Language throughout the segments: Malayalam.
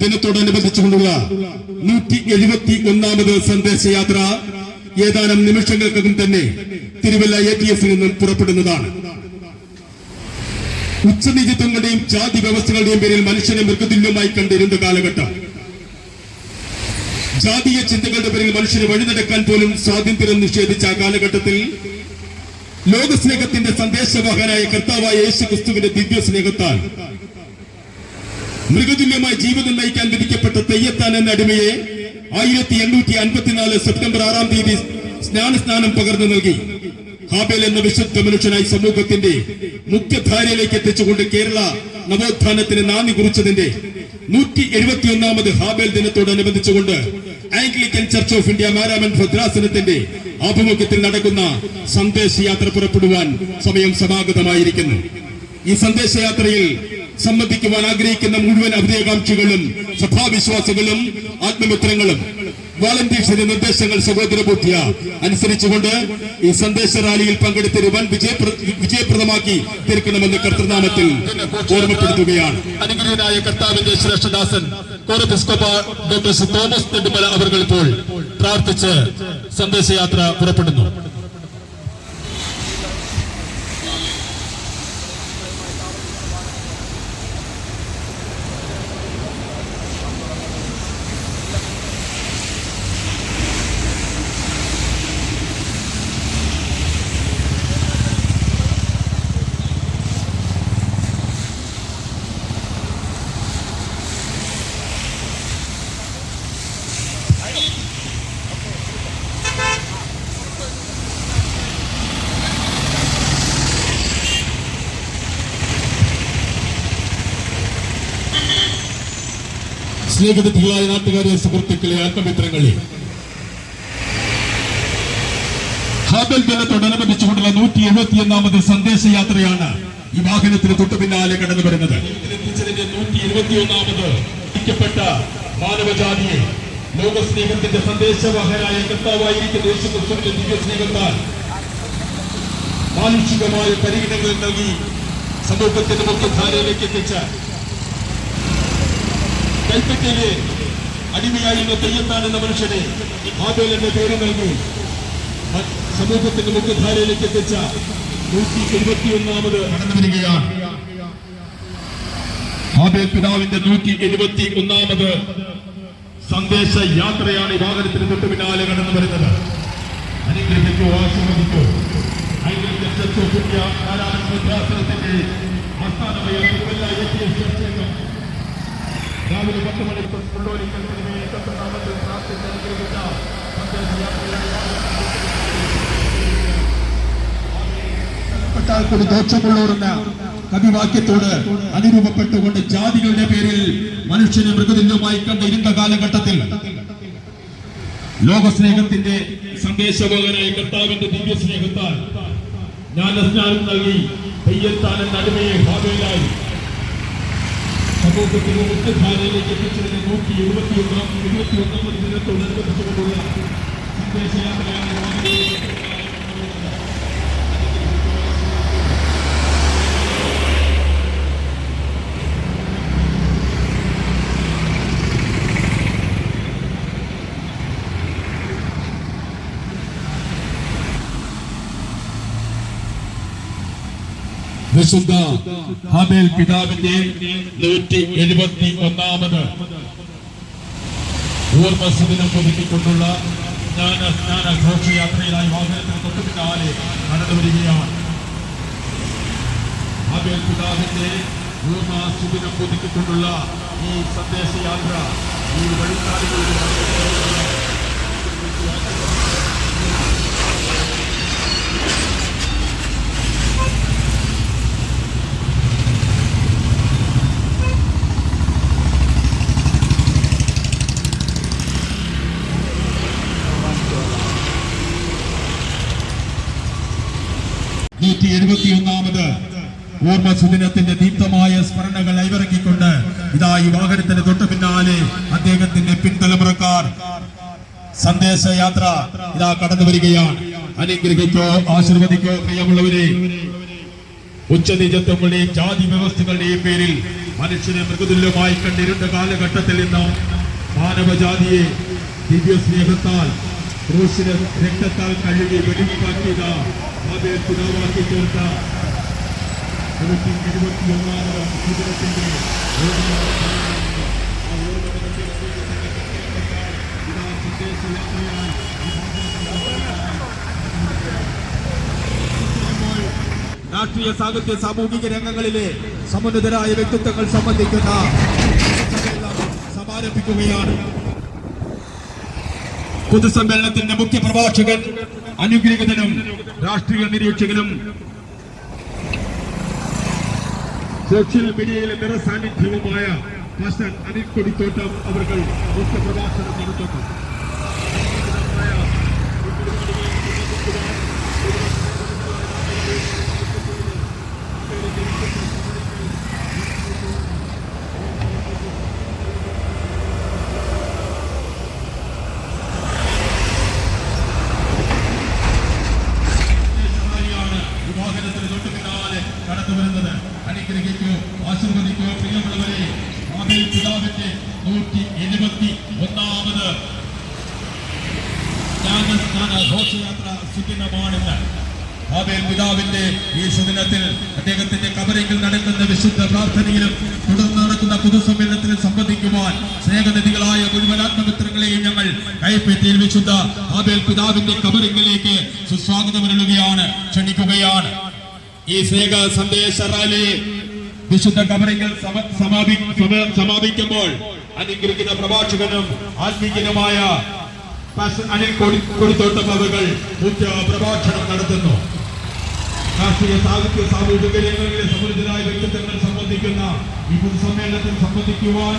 ദിനത്തോടനുബന്ധിച്ചുകൊണ്ടുള്ള നൂറ്റി എഴുപത്തി ഒന്നാമത് സന്ദേശയാത്ര ഏതാനും നിമിഷങ്ങൾക്കകം തന്നെ തിരുവല്ല എ ടി എസിൽ നിന്നും പുറപ്പെടുന്നതാണ്. ഉച്ചനീചിത്വങ്ങളുടെയും ജാതി വ്യവസ്ഥകളുടെയും പേരിൽ മനുഷ്യനെ മൃഗതുല്യമായി കണ്ടിരുന്ന കാലഘട്ടം. ജാതീയ ചിന്തകളുടെ പേരിൽ മനുഷ്യന് വഴിനടക്കാൻ പോലും സ്വാതന്ത്ര്യം നിഷേധിച്ച ആ കാലഘട്ടത്തിൽ ലോകസ്നേഹത്തിന്റെ സന്ദേശവാഹനായ കർത്താവായ യേശു ക്രിസ്തുവിന്റെ ദിവ്യ സ്നേഹത്താൽ മൃഗതുല്യമായ ജീവിതം നയിക്കാൻ വിധിക്കപ്പെട്ട തെയ്യത്താൻ എന്ന അടിമയെ ആയിരത്തി എണ്ണൂറ്റി അൻപത്തിനാല് സെപ്റ്റംബർ ആറാം തീയതി സ്നാനസ്നാനം പകർന്നു നൽകി. ഹാബേൽ എന്ന വിശുദ്ധ മനുഷ്യനായി സമൂഹത്തിന്റെ മുഖ്യധാരയിലേക്ക് എത്തിച്ചുകൊണ്ട് കേരള നവോത്ഥാനത്തിന് നാന്ദി കുറിച്ചതിന്റെ നൂറ്റി എഴുപത്തിയൊന്നാമത് ഹാബേൽ ദിനത്തോടനുബന്ധിച്ചുകൊണ്ട് Anglican church of India Maraman ഭദ്രാസനത്തിന്റെ ആഭിമുഖ്യത്തിൽ നടക്കുന്ന സന്ദേശയാത്ര പുറപ്പെടുവാൻ സമയം സമാഗതമായിരിക്കുന്നു. ഈ സന്ദേശയാത്രയിൽ സംബന്ധിക്കുവാൻ ആഗ്രഹിക്കുന്ന മുഴുവൻ അഭിനയകാംക്ഷികളും സഭാവിശ്വാസികളും ആത്മമിത്രങ്ങളും. വാളന്റീഴ്സിന്റെ നിർദ്ദേശങ്ങൾ സഹോദരബോധ്യ അനുസരിച്ചുകൊണ്ട് ഈ സന്ദേശ റാലിയിൽ പങ്കെടുത്ത വൻ വിജയ വിജയപ്രദമാക്കി തീർക്കണമെന്ന് കർത്തൃനാമത്തിൽ ഓർമ്മപ്പെടുത്തുകയാണ്. അനുഗ്രഹനായ കർത്താവിന്റെ ശ്രേഷ്ഠദാസൻ ഡോക്ടർ തോമസ് നെടുമല അവർ ഇപ്പോൾ പ്രാർത്ഥിച്ച് സന്ദേശയാത്ര പുറപ്പെടുന്നു. സ്നേഹിതത്തിലായ നാട്ടുകാരെ സുഹൃത്തുക്കളെ ആത്മമിത്രങ്ങളെ. ഹാബൽ ദിനത്തോടനുബന്ധിച്ചുകൊണ്ടുള്ള നൂറ്റി എഴുപത്തിയൊന്നാമത് സന്ദേശയാത്രയാണ് ഈ വാഹനത്തിന് തൊട്ടു പിന്നാലെ കടന്നു വരുന്നത്. നൂറ്റി ഐക്യപ്പെട്ട മാനവജാതിയെ ലോകസ്നേഹത്തിന്റെ സന്ദേശവാഹനായ കർത്താവായിരിക്കുന്ന യേശു ക്രിസ്തുവിന്റെ മാനുഷികമായ പരിഗണനകൾ നൽകി സമൂഹത്തിന്റെ മുഖ്യധാരയിലേക്ക് എത്തിച്ച കൽപ്പറ്റയിലെ അടിമയായിരുന്ന തെയ്യത്താൻ എന്ന മനുഷ്യനെ ഹാബേൽ എന്ന പേര് നൽകി. സമൂഹത്തിന്റെ മുഖ്യധാരയിലേക്ക് എത്തിച്ച നൂറ്റി എഴുപത്തിയൊന്നാമത് കടന്നു വരികയാണ് പിതാവിന്റെ നൂറ്റി എഴുപത്തി ഒന്നാമത് സന്ദേശ യാത്രയാണ് ഈ വാഹനത്തിന് തൊട്ട് പിന്നാലെ കടന്നു വരുന്നത്. അനുഗ്രഹിക്കോ ആശീർവദിക്കോ. കവിവാക്യത്തോട് അനുരൂപപ്പെട്ടുകൊണ്ട് ജാതികളുടെ പേരിൽ മനുഷ്യനെ മൃഗതുല്യമായി കണ്ട ഇരുണ്ട കാലഘട്ടത്തിൽ ലോകസ്നേഹത്തിന്റെ സന്ദേശവാഹനായ കർത്താവിന്റെ ദിവ്യ സ്നേഹത്താൽ ജ്ഞാനസ്നാനം നൽകി തെയ്യത്താൻ എന്ന അടിമയെ ഭാവയിലായി സമൂഹത്തിന്റെ മുഖ്യധാരയിലേക്ക് എത്തിച്ചതിന് നൂറ്റി എഴുപത്തി ഒന്നാം എഴുപത്തി ഒന്നാമത് ദിനത്തോടനുബന്ധിച്ചുകൊണ്ടുള്ള സന്ദേശയാത്രയാണ് വിശുദ്ധ ഹാബേൽ പിതാവിന്റെ നൂറ്റി എഴുപത്തി ഒന്നാമത് ഓർമ്മസുദിനം പുതുക്കിക്കൊണ്ടുള്ള ജ്ഞാന സ്നാന ഘോഷയാത്രയിലായി വാഹനത്തിന് തൊട്ടു പിന്നാലെ നടന്നു വരികയാണ്. ഹാബേൽ പിതാവിന്റെ ഓർമ്മസുദിനം പുതുക്കിക്കൊണ്ടുള്ള ഈ സന്ദേശയാത്ര ഈ വഴിക്കാലുകളിൽ നൂറ്റി എഴുപത്തിയൊന്നാമത് ഓർമ്മ സുദിനത്തിന്റെ ദീപ്തമായ സ്മരണകൾ അയവിറക്കിക്കൊണ്ട് ഇതാ ഈ വാഹനത്തിന് തൊട്ടു പിന്നാലെ അദ്ദേഹത്തിന്റെ പിൻതലമുറക്കാർ സന്ദേശയാത്ര ഇതാ കടന്നു വരികയാണ്. അനുഗ്രഹിക്കോ ആശീർവദിക്കോ പ്രിയമുള്ളവരെ. ഉച്ചനീചത്വങ്ങളുടെയും ജാതി വ്യവസ്ഥകളുടെയും പേരിൽ മനുഷ്യനെ മൃഗതുല്യമായി കണ്ടിരുന്ന കാലഘട്ടത്തിൽ നിന്ന് മാനവജാതിയെ ദിവ്യ സ്നേഹത്താൽ രക്തത്താൽ കഴുകി വെളിവാക്കിയത അതേ രാഷ്ട്രീയ സാഹിത്യ സാമൂഹിക രംഗങ്ങളിലെ സമുന്നതരായ വ്യക്തിത്വങ്ങൾ സംബന്ധിക്കുന്ന സമാരംഭിക്കുകയാണ്. പൊതുസമ്മേളനത്തിന്റെ മുഖ്യ പ്രഭാഷകൻ അനുഗ്രഹീതനും രാഷ്ട്രീയ നിരീക്ഷകനും സോഷ്യൽ മീഡിയയിലെ നിറസാന്നിധ്യവുമായ പാസ്റ്റർ അനിൽ കൊടിത്തോട്ടം അവർ മുഖ്യ പ്രഭാഷണം നടത്തുന്നു ാണ് വിവാഹത്തിന് തൊട്ട് പിന്നാലെ കടന്നു വരുന്നത് അനുഗ്രഹിക്കോ ആശീർവദിക്കോ പ്രിയമുള്ളവരെ ആബേൽ പിതാവിന്റെ നൂറ്റി എഴുപത്തി ഒന്നാമത് ഘോഷയാത്ര സുദിനമാണെന്ന് ആബേൽ പിതാവിന്റെ ഈ സുദിനത്തിൽ അദ്ദേഹത്തിന്റെ കബറിങ്കിൽ നടക്കുന്ന വിശുദ്ധ പ്രാർത്ഥനയിലും തുടർന്ന് നടക്കുന്ന പൊതുസമ്മേളനത്തിലും സംബന്ധിക്കുവാൻ സ്നേഹനിധികളായ മുഴുവൻ ഞങ്ങൾ കൈപ്പറ്റിയിൽ വിശുദ്ധ ആബേൽ പിതാവിന്റെ കബറിങ്ങളിലേക്ക് സുസ്വാഗതം നൽകുകയാണ് ക്ഷണിക്കുകയാണ്. ഈ സ്നേഹ സന്ദേശ റാലി വിശുദ്ധ സമ- സമാപിക്കുമ്പോൾ അനുഗ്രഹിക്കുന്ന പ്രഭാഷകനും ആത്മീകനുമായ അനിൽ കൊടി കൊടിത്തോട്ടം അവകൾ മുഖ്യ പ്രഭാഷണം നടത്തുന്നു. രാഷ്ട്രീയ സാഹിത്യ സാമൂഹിക രംഗങ്ങളിലെ സമൃദ്ധരായ വ്യക്തിത്വങ്ങൾ സംബന്ധിക്കുന്ന ഈ പൊതുസമ്മേളനത്തിൽ സംബന്ധിക്കുവാൻ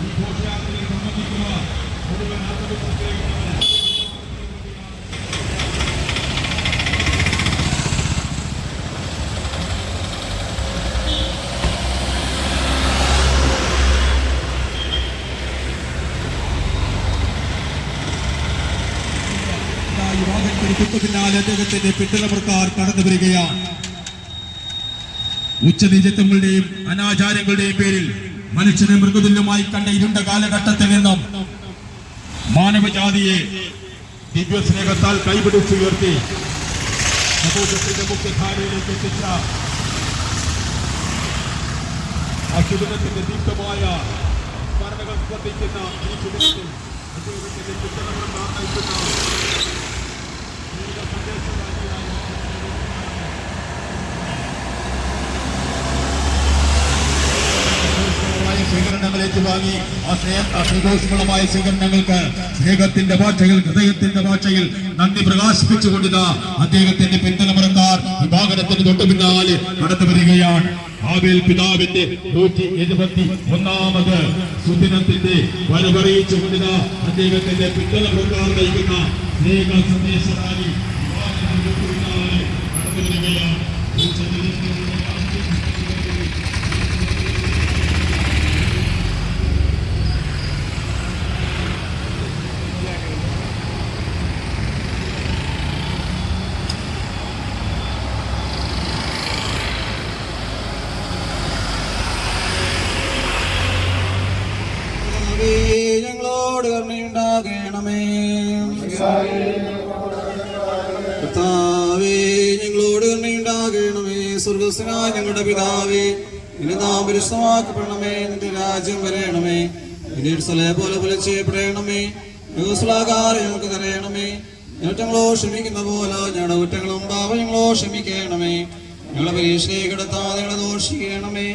ഈ ഘോഷയാത്രയിൽ സംബന്ധിക്കുവാൻ തൊട്ടു പിന്നാലെ അദ്ദേഹത്തിന്റെ ഉച്ചനീചത്വങ്ങളുടെയും അനാചാരങ്ങളുടെയും പേരിൽ മനുഷ്യനെ മൃഗതുല്യമായി കണ്ട ഇരുണ്ട കാലഘട്ടത്തിൽ നിന്നും മാനവജാതിയെ ദിവ്യ സ്നേഹത്താൽ കൈപിടിച്ചുയർത്തി സമൂഹത്തിന്റെ മുഖ്യധാരയിലേക്ക് എത്തിച്ച ആ ശുഭനത്തിന്റെ ദീപ്തമായ സ്മരണകൾ സ്പർദ്ധിക്കുന്ന ഈ ശുഭത്തിൽ അദ്ദേഹത്തിന്റെ പിന്തുണവർക്കാർ നയിക്കുന്ന സ്വീകരണങ്ങൾ ഏറ്റുവാങ്ങി സ്നേഹോഷ്മളമായ സ്വീകരണങ്ങൾക്ക് സ്നേഹത്തിന്റെ ഭാഷയിൽ ഹൃദയത്തിന്റെ ഭാഷയിൽ നന്ദി പ്രകാശിപ്പിച്ചുകൊണ്ടിതാ അദ്ദേഹത്തിന്റെ പിന്തലമുറക്കാർ വിഭാഗനത്തിന് തൊട്ടു പിന്നാലെ കടന്നു വരികയാണ്. ആബേൽ പിതാവിന്റെ നൂറ്റി എഴുപത്തി ഒന്നാമത് സുദിനത്തിന്റെ വരവറിയിച്ചുകൊണ്ടിതാ അദ്ദേഹത്തിന്റെ പിന്തലമുറക്കാർ നയിക്കുന്ന സ്നേഹ സന്ദേശ റാലി വിഭാഗനത്തിന് തൊട്ടു പിന്നാലെ കടന്നു വരികയാണ് കർത്താവേ, ഞങ്ങളോട് കരുണയുണ്ടാകണമേ കർത്താവേ ഞങ്ങളോട് കരുണയുണ്ടാകണമേ. സ്വർഗസ്വനായ ഞങ്ങളുടെ പിതാവേ നിന്റെ നാം പരിശുദ്ധമാക്കപ്പെടണമേ നിന്റെ രാജ്യം വരയണമേ നിന്റെ സ്ഥലേ പോലെ പോലെ ചെയ്യപ്പെടണമേ. യുഗസ്ലാകാരം ഞങ്ങൾക്ക് തരയണമേ ഞങ്ങളോ ക്ഷമിക്കുന്ന പോലെ ഞങ്ങളുടെ കുറ്റങ്ങളും പാപങ്ങളോ ക്ഷമിക്കണമേ. ഞങ്ങളെ പരീക്ഷയെ കിടത്താതെ ഞങ്ങളെ ദോഷിക്കണമേ.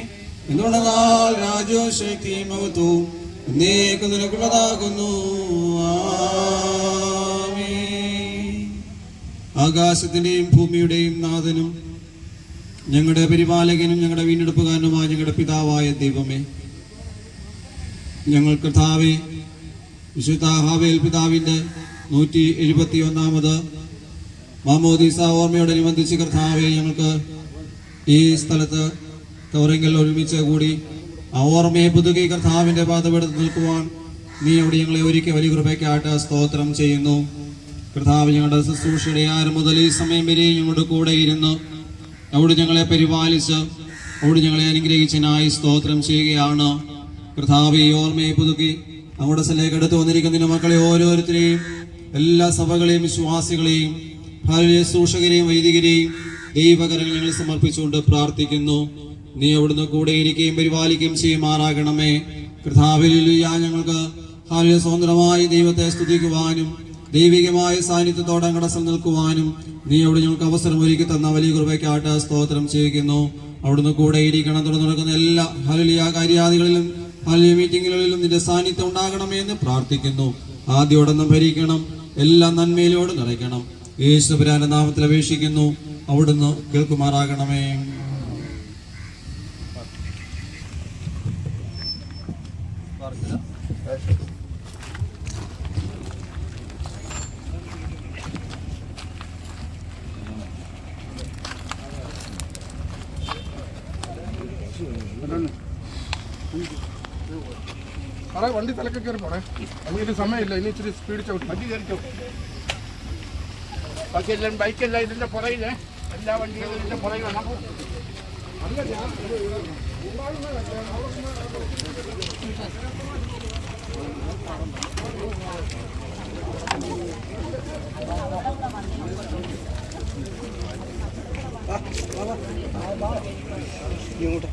എന്തുകൊണ്ടെന്നാൽ രാജ്യവും ശക്തിയും മഹത്വവും എന്നേക്കും നിനക്കുള്ളതാകുന്നു. ആമേൻ. ആകാശത്തിന്റെയും ഭൂമിയുടെയും നാഥനും ഞങ്ങളുടെ പരിപാലകനും ഞങ്ങളുടെ വീണ്ടെടുപ്പുകാരനുമായ ഞങ്ങളുടെ പിതാവായ ദൈവമേ. ഞങ്ങൾ കർത്താവെ വിശുദ്ധ ഹാവേൽ പിതാവിന്റെ നൂറ്റി എഴുപത്തി ഒന്നാമത് മാമോദീസ ഓർമ്മയോടനുബന്ധിച്ച് കർത്താവെ ഞങ്ങൾക്ക് ഈ സ്ഥലത്ത് കവറിങ്കൽ ഒരുമിച്ച് കൂടി ആ ഓർമ്മയെ പുതുക്കി കർത്താവിന്റെ പാതപെടുത്ത് നിൽക്കുവാൻ നീ അവിടെ ഞങ്ങളെ ഒരുക്കി വലിയ കൃപയ്ക്കായിട്ട് സ്തോത്രം ചെയ്യുന്നു. കർത്താവ് ഞങ്ങളുടെ ശുശ്രൂഷയുടെ ആരം മുതൽ ഈ സമയം വരെയും ഞങ്ങളുടെ കൂടെ ഇരുന്ന് അവിടെ ഞങ്ങളെ പരിപാലിച്ച് അവിടെ ഞങ്ങളെ അനുഗ്രഹിച്ചതിനായി സ്തോത്രം ചെയ്യുകയാണ്. കർത്താവ് ഈ ഓർമ്മയെ പുതുക്കി നമ്മുടെ സ്ഥലേക്ക് എടുത്തു വന്നിരിക്കുന്ന മക്കളെ ഓരോരുത്തരെയും എല്ലാ സഭകളെയും വിശ്വാസികളെയും ഭാര്യ സൂഷകരെയും വൈദികരെയും ദൈവകരങ്ങൾ ഞങ്ങൾ സമർപ്പിച്ചുകൊണ്ട് പ്രാർത്ഥിക്കുന്നു. നീ അവിടുന്ന് കൂടെ ഇരിക്കുകയും പരിപാലിക്കുകയും ചെയ്യുമാറാകണമേ. കർത്താവിലുയ ഞങ്ങൾക്ക് ഹാലിയ സ്വതന്ത്രമായി ദൈവത്തെ സ്തുതിക്കുവാനും ദൈവികമായ സാന്നിധ്യത്തോടെ കടസം നിൽക്കുവാനും നീ അവിടെ ഞങ്ങൾക്ക് അവസരം ഒരുക്കി തന്ന വലിയ കൃപയ്ക്കാട്ട് സ്തോത്രം ചെയ്യുന്നു. അവിടുന്ന് കൂടെ ഇരിക്കണം തുടർന്ന് നടക്കുന്ന എല്ലാ ഹലിയ കാര്യാദികളിലും ഹലിയ മീറ്റിങ്ങുകളിലും നിന്റെ സാന്നിധ്യം ഉണ്ടാകണമെന്ന് പ്രാർത്ഥിക്കുന്നു. ആദ്യോടൊന്നും ഭരിക്കണം എല്ലാ നന്മയിലോട് നിറയ്ക്കണം. യേശുപുരാന്റെ നാമത്തിൽ അപേക്ഷിക്കുന്നു. അവിടുന്ന് കേൾക്കുമാറാകണമേ. സാറേ വണ്ടി തലക്കെ കയറി പോണേ നമുക്ക് ഇത് സമയമില്ല ഇനി ഇച്ചിരി സ്പീഡ് ചവിട്ടി വണ്ടി കയറി ബാക്കി എല്ലാം ബൈക്കെല്ലാം ഇതിൻ്റെ പുറയിലേ എല്ലാ വണ്ടികളും ഇതിൻ്റെ പുറകിൽ വേണം അല്ല ഞാൻ Thank you. ഇങ്ങോട്ട്